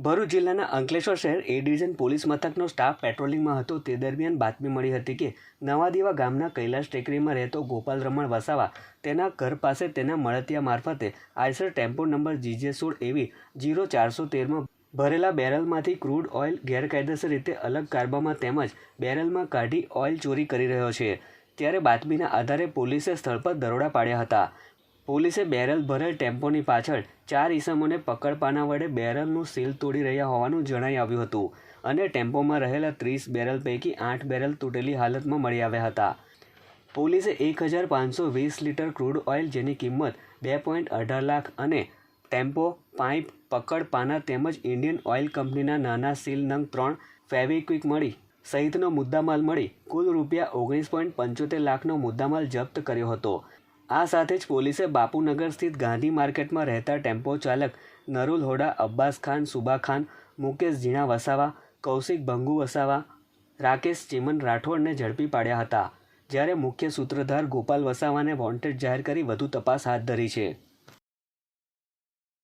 ભરૂચ જિલ્લાના અંકલેશ્વર શહેર A division police મથકનો સ્ટાફ પેટ્રોલિંગમાં હતો. તે દરમિયાન બાતમી મળી હતી કે, નવાદીવા ગામના કૈલાશ ટેકરીમાં રહેતો ગોપાલ રમણ વસાવા તેના ઘર પાસે તેના મળતિયા મારફતે આઈસર ટેમ્પો નંબર જીજે સોળ એવી જીરો ચારસો તેરમાં ભરેલા બેરલમાંથી ક્રૂડ ઓઇલ ગેરકાયદેસર રીતે અલગ કારબામાં તેમજ બેરલમાં કાઢી ઓઇલ ચોરી કરી રહ્યો છે. ત્યારે બાતમીના આધારે પોલીસે સ્થળ પર દરોડા પાડ્યા હતા. પોલીસે બેરલ ભરેલ ટેમ્પોની પાછળ ચાર ઈસમોને પકડપાના વડે બેરલનું સીલ તોડી રહ્યા હોવાનું જણાઈ આવ્યું હતું અને ટેમ્પોમાં રહેલા ત્રીસ બેરલ પૈકી આઠ બેરલ તૂટેલી હાલતમાં મળી આવ્યા હતા. પોલીસે એક હજાર પાંચસો વીસ લીટર ક્રૂડ ઓઇલ જેની કિંમત બે પોઈન્ટ અઢાર લાખ અને ટેમ્પો પાઇપ પકડ પાના તેમજ ઇન્ડિયન ઓઇલ કંપનીના નાના સીલ નંગ ત્રણ ફેવિક્વિક મળી સહિતનો મુદ્દામાલ મળી કુલ રૂપિયા ઓગણીસ પોઈન્ટ પંચોતેર લાખનો મુદ્દામાલ જપ્ત કર્યો હતો. આ સાથે જ પોલીસે બાપુનગર સ્થિત ગાંધી માર્કેટમાં રહેતા ટેમ્પો ચાલક નરુલ હોડા, અબ્બાસ ખાન, સુબા ખાન, મુકેશ ઝીણા વસાવા, કૌશિક ભંગુ વસાવા, રાકેશ ચિમન રાઠોડને ઝડપી પાડ્યા હતા. જ્યારે મુખ્ય સૂત્રધાર ગોપાલ વસાવાને વોન્ટેડ જાહેર કરી વધુ તપાસ હાથ ધરી છે.